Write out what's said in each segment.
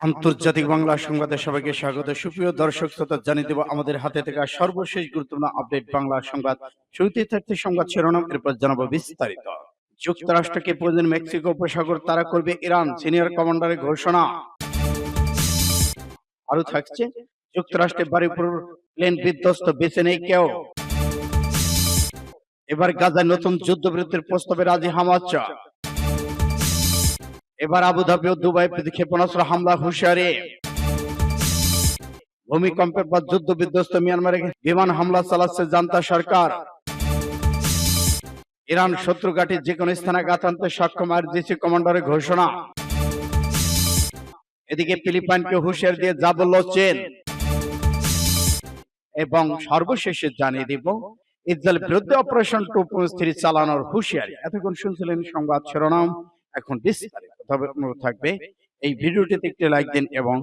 আন্তর্জাতিক বাংলা সংবাদে সবাইকে স্বাগত। সুপ্রিয় দর্শক, শ্রোতা, জানিয়ে দেব আমাদের হাতে থাকা সর্বশেষ গুরুত্বপূর্ণ আপডেট বাংলা সংবাদ। শুরুতে থাকতে সংবাদ শিরোনাম, এরপর জানাব বিস্তারিত। যুক্তরাষ্ট্রকে প্রয়োজন মেক্সিকো উপসাগর তারা করবে ইরান, সিনিয়র কমান্ডারের ঘোষণা। আরও থাকছে যুক্তরাষ্ট্রের বাড়িপুর প্লেন বিধ্বস্ত, বেছে নেই কেউ। এবার গাজায় নতুন যুদ্ধবিরতির প্রস্তাবে রাজি হামাচ। এবার আবুধাবি ও দুবাই ক্ষেপণাস্ত্র হামলা হুঁশিয়ারি। ভূমিকম্পের পর যুদ্ধ বিধ্বস্ত মিয়ানমারে বিমান হামলা চালাচ্ছে জান্তা সরকার। ইরান শত্রু ঘাটির যে কোনো স্থানে আঘাত আনতে সক্ষম আর জিসি কমান্ডারের ঘোষণা। এদিকে ফিলিপাইনকে হুঁশিয়ার দিয়ে যা বলল চীন। এবং সর্বশেষে জানিয়ে দিব, ইসরায়েলের বিরুদ্ধে অপারেশন টু পয়েন্ট থ্রি চালানোর হুঁশিয়ারি। এতক্ষণ শুনছিলেন সংবাদ শিরোনাম, এখন বিস্তারিত। তবে অনুরোধ থাকবে। এই ভিডিওটিতে একটি লাইক দিন এবং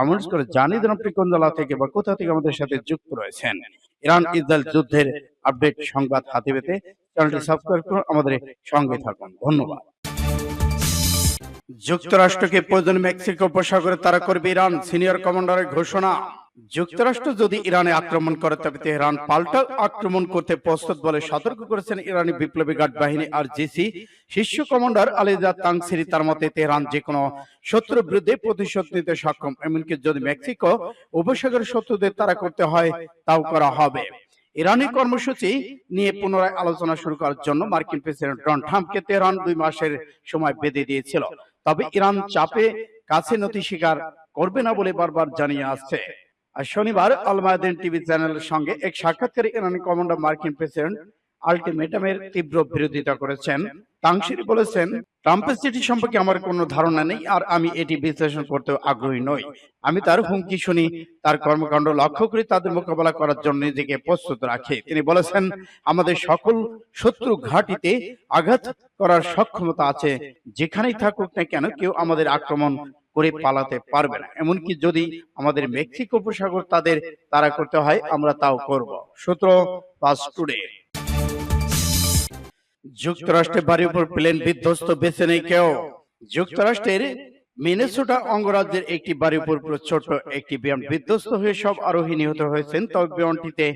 আমন্ত্রণ করে জানিয়ে দিন আপনি কোন জেলা থেকে বা কোথা থেকে আমাদের সাথে যুক্ত রয়েছেন। ইরান ইসরায়েল যুদ্ধের আপডেট সংবাদ হাতে পেতে চ্যানেলটি সাবস্ক্রাইব করুন। আমাদের সঙ্গে থাকুন। ধন্যবাদ। যুক্তরাষ্ট্রকে প্রয়োজন মেক্সিকো উপসাগরে তারা করবে ইরান সিনিয়র কমান্ডারের ঘোষণা। যুক্তরাষ্ট্র যদি ইরানে আক্রমণ করে তবে তেহরান পাল্টা আক্রমণ করতে প্রস্তুত বলে সতর্ক করেছেন ইরানি বিপ্লবী গার্ড বাহিনী আর জিসি শীর্ষ কমান্ডার আলিজা তাংসিরি তার মতে তেহরান যে কোনো শত্রুর বিরুদ্ধে প্রতিশোধ নিতে সক্ষম। এমনকি যদি মেক্সিকো উপসাগরের শত্রুদের তারা করতে হয় তাও করা হবে। ইরানি কর্মসূচি নিয়ে পুনরায় আলোচনা শুরু করার জন্য মার্কিন প্রেসিডেন্ট ডোনাল্ড ট্রাম্পকে তেহরান দুই মাসের সময় বেঁধে দিয়েছিল। তবে ইরান চাপে কাছে নথি স্বীকার করবে না বলে বারবার জানিয়ে আসছে শনিবার আলমায়দিন টিভি চ্যানেলের সঙ্গে এক সাক্ষাৎকারে ইরানি কমান্ডার মার্কিন প্রেসিডেন্ট আলটিমেটামের তীব্র বিরোধিতা করেছেন। তাংশিরি বলেছেন ট্রাম্পের চিঠি সম্পর্কে আমার কোনো ধারণা নেই আর আমি এটি বিশ্লেষণ করতে আগ্রহী নই। আমি তার হুমকি শুনি, তার কর্মকাণ্ড লক্ষ্য করে তাদের মোকাবেলা করার জন্য নিজেকে প্রস্তুত রাখে। তিনি বলেছেন, আমাদের সকল শত্রু ঘাটিতে আঘাত করার সক্ষমতা আছে। যেখানেই থাকুক না কেন কেউ আমাদের আক্রমণ করে পালাতে পারবে না। এমনকি যদি আমাদের মেক্সিকো উপসাগর তাদের তারা করতে হয়, আমরা তাও করব। সূত্র পাস টুডে। যুক্তরাষ্ট্রের বাড়ির উপর প্লেন বিধ্বস্ত বেছে নেই কেউ। যুক্তরাষ্ট্রের মিনেসোটা অঙ্গরাজ্যের একটি বাড়ির উপর ছোট একটি বিমান বিধ্বস্ত হয়ে সব আরোহী নিহত হয়েছেন। তবে বিমানটিতে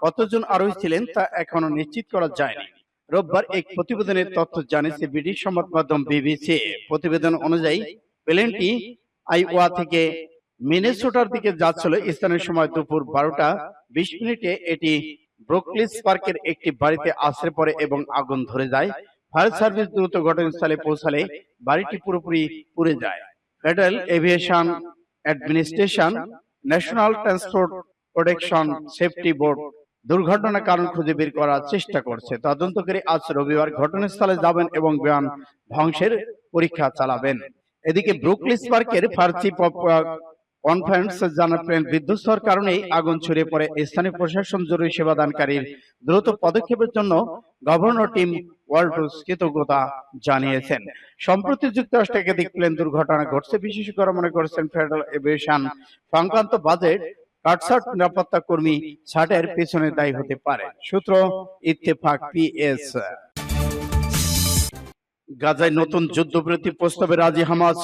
কতজন আরোহী ছিলেন তা এখনও নিশ্চিত করা যায়নি। রোববার এক প্রতিবেদনের তথ্য জানিয়েছে ব্রিটিশ সংবাদ মাধ্যম বিবিসি। প্রতিবেদন অনুযায়ী প্লেনটি আইওয়া থেকে মিনেসোটার দিকে যাচ্ছিল। স্থানীয় সময় দুপুর বারোটা বিশ মিনিটে এটি ব্রুকলিস পার্কের একটি বাড়িতে আশ্রে পড়ে এবং আগুন ধরে যায়। ফায়ার সার্ভিস দ্রুত ঘটনাস্থলে পৌঁছালে বাড়িটি পুরোপুরি পুড়ে যায়। Federal Aviation Administration National Transport Protection Safety Board দুর্ঘটনার কারণ খুঁজে বের করার চেষ্টা করছে। তদন্তকারী আজ রবিবার ঘটনাস্থলে যাবেন এবং বিমান ধ্বংসের পরীক্ষা চালাবেন। এদিকে ব্রুকলিস পার্কের অফ কনফারেন্স জানালেন বিধ্বস্ত হওয়ার কারণেই আগুন ছড়িয়ে পড়ে স্থানীয় প্রশাসন জরুরি সেবাদানকারীর দ্রুত পদক্ষেপের জন্য গভর্নর টিম ওয়ার্ল্ডস কৃতজ্ঞতা জানিয়েছেন। সম্প্রতি যুক্তরাষ্ট্রে একাধিক প্লেন দুর্ঘটনা ঘটছে বিশেষজ্ঞরা মনে করছেন ফেডারেল এভিয়েশন সংক্রান্ত বাজেট কাটসাট নিরাপত্তা কর্মী ছাটের পেছনে দায়ী হতে পারে। সূত্র ইত্তেফাক পিএস গাজায় নতুন যুদ্ধবিরতি প্রস্তাবে রাজি হামাস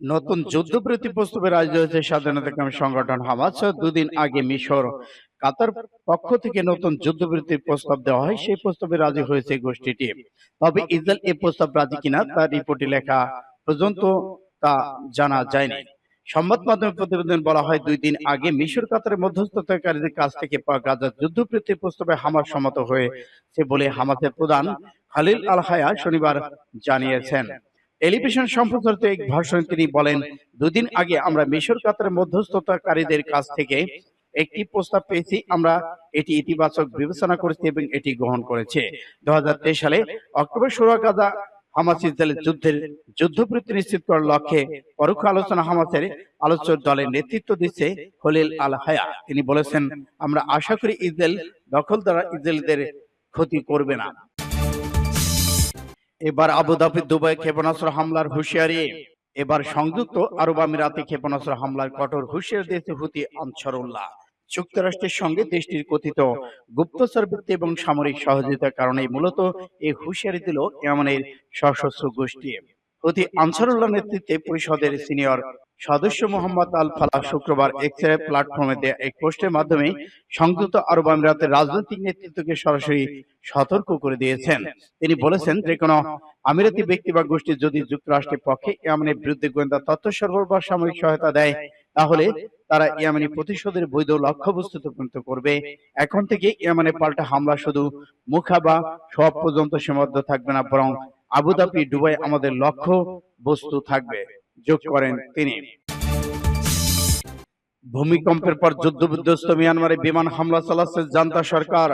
নতুন যুদ্ধবিরতি প্রস্তাবে রাজি হয়েছে স্বাধীনতাকামী সংগঠন হামাস দুদিন আগে মিশর কাতার পক্ষ থেকে নতুন যুদ্ধবিরতির প্রস্তাব দেওয়া হয় সেই প্রস্তাবে রাজি হয়েছে গোষ্ঠীটি। তবে ইসরায়েল এই প্রস্তাব রাজি কিনা তার রিপোর্টে লেখা পর্যন্ত তা জানা যায়নি। সংবাদ মাধ্যমে প্রতিবেদন বলা হয়, দুই দিন আগে মিশর কাতারের মধ্যস্থতাকারীদের কাছ থেকে পাওয়া গাজার যুদ্ধবৃত্তি প্রস্তাবে হামাস সম্মত হয়েছে বলে হামাসের প্রধান খালিল আল হায়া শনিবার জানিয়েছেন। টেলিভিশন সম্প্রচারিত এক ভাষণে তিনি বলেন দুদিন আগে আমরা মিশর কাতারের মধ্যস্থতাকারীদের কাছ থেকে একটি প্রস্তাব পেয়েছি, আমরা এটি ইতিবাচক বিবেচনা করেছি এবং এটি গ্রহণ করেছে। দু হাজার তেইশ সালে অক্টোবর ষোলো গাজা হামাস ইসরায়েলের যুদ্ধের যুদ্ধবৃত্তি নিশ্চিত করার লক্ষ্যে পরোক্ষ আলোচনা হামাসের আলোচ্য দলের নেতৃত্ব দিচ্ছে খলিল আল হায়া। তিনি বলেছেন আমরা আশা করি ইসরায়েল দখল দ্বারা ইসরায়েলদের ক্ষতি করবে না। এবার আবুধাবি দুবাই ক্ষেপণাস্ত্র হামলার হুঁশিয়ারি। এবার সংযুক্ত আরব আমিরাতে ক্ষেপণাস্ত্র হামলার কঠোর হুঁশিয়ারি দিয়েছে হুতি আনসারুল্লাহ। যুক্তরাষ্ট্রের সঙ্গে দেশটির কথিত গুপ্তচর বৃত্তি এবং সামরিক সহযোগিতার কারণে মূলত এই হুঁশিয়ারি দিল এমনের সশস্ত্র গোষ্ঠী। হুতি আনসারুল্লাহ নেতৃত্বে পরিষদের সিনিয়র সদস্য মোহাম্মদ আল ফালাহ শুক্রবার এক্সরে প্ল্যাটফর্মে দেয়া এক পোস্টের মাধ্যমে সংযুক্ত আরব আমিরাতের রাজনৈতিক নেতৃত্বকে সরাসরি সতর্ক করে দিয়েছেন। তিনি বলেছেন যে কোনো আমিরাতি ব্যক্তি বা গোষ্ঠী যদি যুক্তরাষ্ট্রের পক্ষে ইয়ামানের বিরুদ্ধে গোয়েন্দা তথ্য সরবরাহ সামরিক সহায়তা দেয় তাহলে তারা ইয়ামানি প্রতিশোধের বৈধ লক্ষ্যবস্তুতে পরিণত করবে। এখন থেকে ইয়ামানে পাল্টা হামলা শুধু মুখা বা সব পর্যন্ত সীমাবদ্ধ থাকবে না বরং আবুধাবি ডুবাই আমাদের লক্ষ্য বস্তু থাকবে যোগ করেন তিনি। ভূমিকম্পের পর যুদ্ধ বিধ্বস্ত মিয়ানমারে বিমান হামলা চালাচ্ছে জান্তা সরকার।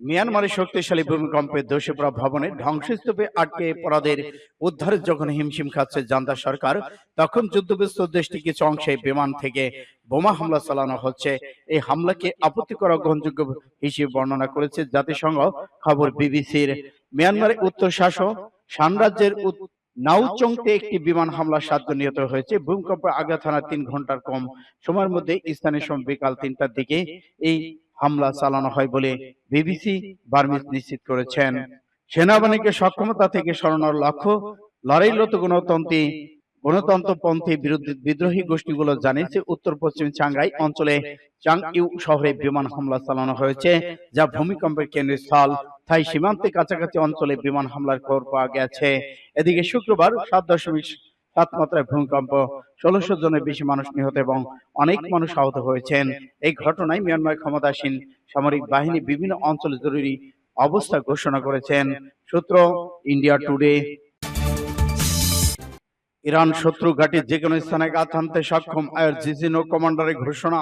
মিয়ানমারে শক্তিশালী ভূমিকম্পে ধসে পড়া ভবনে ধ্বংসস্তূপে আটকে পড়াদের উদ্ধারে যখন হিমশিম খাচ্ছে জান্তা সরকার, তখন যুদ্ধবিধ্বস্ত দেশটি কিছু অংশে বিমান থেকে বোমা হামলা চালানো হচ্ছে। এই হামলাকে আপত্তিকর গ্রহণযোগ্য হিসেবে বর্ণনা করেছে জাতিসংঘ। খবর বিবিসির মিয়ানমারের উত্তর শাসক সাম্রাজ্যের নাউচংতে একটি বিমান হামলা সাতজন নিহত হয়েছে। ভূমিকম্পে আঘাত হানার তিন ঘণ্টার কম সময়ের মধ্যে স্থানীয় সময় বিকাল তিনটার দিকে এই হামলা চালানো হয় বলে বিবিসি বার্মিজ নিশ্চিত করেছেন। সেনাবাহিনীকে সক্ষমতা থেকে সরানোর লক্ষ্য লড়াইরত গণতন্ত্রী গণতন্ত্রপন্থী বিরোধী বিদ্রোহী গোষ্ঠীগুলো জানিয়েছে উত্তর পশ্চিম চাঙ্গাই অঞ্চলে চাং ইউ শহরে বিমান হামলা চালানো হয়েছে যা ভূমিকম্পের কেন্দ্রস্থল তাই সীমান্তের কাছাকাছি অঞ্চলে বিমান হামলার খবর পাওয়া গেছে। এদিকে শুক্রবার সাত দশমিক সাত মাত্রায় ভূমিকম্প, ষোলোশো জনের বেশি মানুষ নিহত এবং অনেক মানুষ আহত হয়েছেন। এই ঘটনায় মিয়ানমার ক্ষমতাসীন সামরিক বাহিনী বিভিন্ন অঞ্চলে জরুরি অবস্থা ঘোষণা করেছেন। সূত্র ইন্ডিয়া টুডে। ইরান শত্রু ঘাঁটি যে কোনো স্থানে গাছ আনতে সক্ষম আয়ের জিজিনো কমান্ডারের ঘোষণা।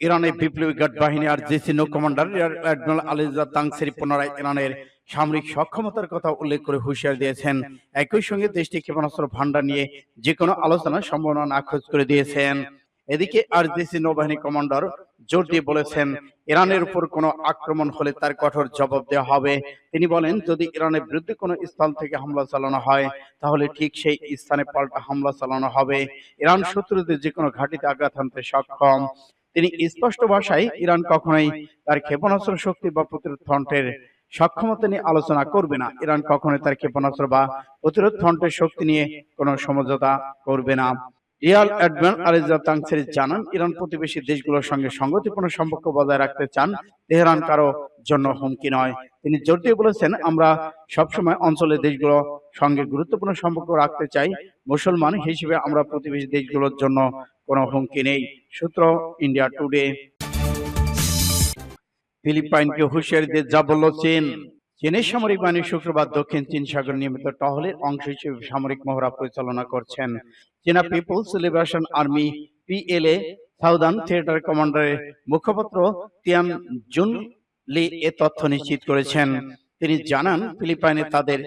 ইরানের বিপ্লবী গার্ড বাহিনী আর জিসি নৌ কমান্ডার অ্যাডমিরাল আলিজা তাংসেরি পুনরায় ইরানের সামরিক সক্ষমতার কথা উল্লেখ করে হুঁশিয়ার দিয়েছেন। একই সঙ্গে দেশটি ক্ষেপণাস্ত্র ভান্ডার নিয়ে যে কোনো আলোচনার সম্ভাবনা নাকচ করে দিয়েছেন। এদিকে আর জিসি নৌবাহিনী কমান্ডার জোর দিয়ে বলেছেন ইরানের উপর কোনো আক্রমণ হলে তার কঠোর জবাব দেওয়া হবে। তিনি বলেন যদি ইরানের বিরুদ্ধে কোনো স্থান থেকে হামলা চালানো হয় তাহলে ঠিক সেই স্থানে পাল্টা হামলা চালানো হবে। ইরান শত্রুদের যে কোনো ঘাঁটিতে আঘাত হানতে সক্ষম। তিনি স্পষ্ট ভাষায় ইরান কখনোই তার ক্ষেপণাস্ত্র শক্তি বা প্রতিরোধ ফ্রন্টের সক্ষমতা নিয়ে আলোচনা করবে না। ইরান কখনোই তার ক্ষেপণাস্ত্র বা প্রতিরোধ ফ্রন্টের শক্তি নিয়ে কোনো সমঝোতা করবে না। রিয়াল অ্যাডমিরাল আলিজা তাংসেরি জানান, ইরান প্রতিবেশী দেশগুলোর সঙ্গে সংগতিপূর্ণ সম্পর্ক বজায় রাখতে চান, তেহরান কারও জন্য হুমকি নয়। তিনি জোর দিয়ে বলেছেন, আমরা সবসময় অঞ্চলের দেশগুলোর সঙ্গে গুরুত্বপূর্ণ সম্পর্ক রাখতে চাই। মুসলমান হিসেবে আমরা প্রতিবেশী দেশগুলোর জন্য কোনো হুমকি নেই। সূত্র ইন্ডিয়া টুডে। ফিলিপাইনকে হুঁশিয়ারি দিয়ে যা বলল চীন চীনের সামরিক বাহিনী শুক্রবার দক্ষিণ চীন সাগর নিয়মিত টহলের অংশ হিসেবে সামরিক মহড়া পরিচালনা করছেন চীনা People's Liberation Army PLA. Southern theatre কমান্ডারের মুখপাত্র তিয়ান জুন লি এ তথ্য নিশ্চিত করেছেন। তিনি জানান, ফিলিপাইনে তাদের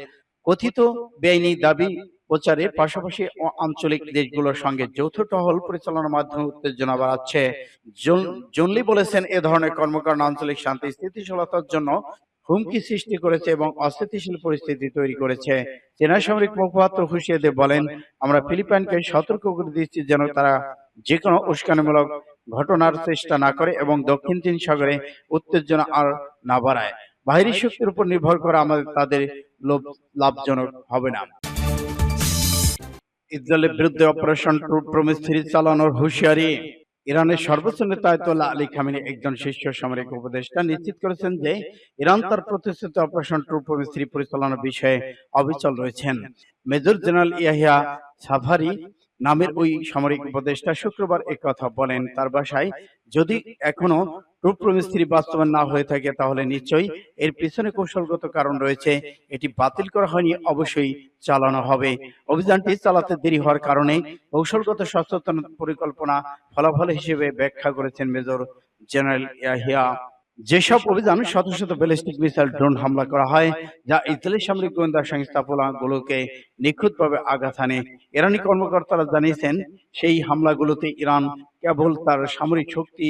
কথিত বেআইনি দাবি প্রচারের পাশাপাশি আঞ্চলিক দেশগুলোর সঙ্গে যৌথ টহল পরিচালনার মাধ্যমে উত্তেজনা বাড়াচ্ছে। জুন- জুনলি বলেছেন এ ধরনের কর্মকাণ্ড আঞ্চলিক শান্তি স্থিতিশীলতার জন্য হুমকি সৃষ্টি করেছে এবং অস্থিতিশীল পরিস্থিতি তৈরি করেছে। চীনা সামরিক মুখপাত্র হুঁশিয়ে দিয়ে বলেন আমরা ফিলিপাইনকে সতর্ক করে দিচ্ছি যেন তারা যে কোনো উস্কানিমূলক ঘটনার চেষ্টা না করে এবং দক্ষিণ চীন সাগরে উত্তেজনা আর না বাড়ায়। বাহিনী শক্তির উপর নির্ভর করে আমাদের তাদের লোভ লাভজনক হবে না ইসরায়েলের বিরুদ্ধে অপারেশন ট্রু প্রমিস থ্রি চালানোর হুঁশিয়ারি ইরানের সর্বোচ্চ নেতা আয়তুল্লাহ আলী খামেনি একজন শীর্ষ সামরিক উপদেষ্টা নিশ্চিত করেছেন যে ইরান তার প্রতিষ্ঠিত অপারেশন ট্রু প্রমিস থ্রি পরিচালনার বিষয়ে অবিচল রয়েছেন। মেজর জেনারেল ইয়াহিয়া সাফারি নামের ওই সামরিক উপদেষ্টা শুক্রবার কথা বলেন। তার বাসায় যদি এখনও ট্রু প্রমিস বাস্তবায়ন না হয়ে থাকে তাহলে নিশ্চয়ই এর পিছনে কৌশলগত কারণ রয়েছে। এটি বাতিল করা হয়নি অবশ্যই চালানো হবে। অভিযানটি চালাতে দেরি হওয়ার কারণে কৌশলগত সচেতন পরিকল্পনা ফলাফল হিসেবে ব্যাখ্যা করেছেন মেজর জেনারেল ইয়াহিয়া যেসব অভিযান শত শত ব্যালিস্টিক মিসাইল ড্রোন হামলা করা হয় যা ইসরায়েলি সামরিক গোয়েন্দা সংস্থাগুলোকে নিখুঁতভাবে আঘাত হানে। ইরানি কর্মকর্তারা জানিয়েছেন সেই হামলাগুলোতে ইরান কেবল তার সামরিক শক্তি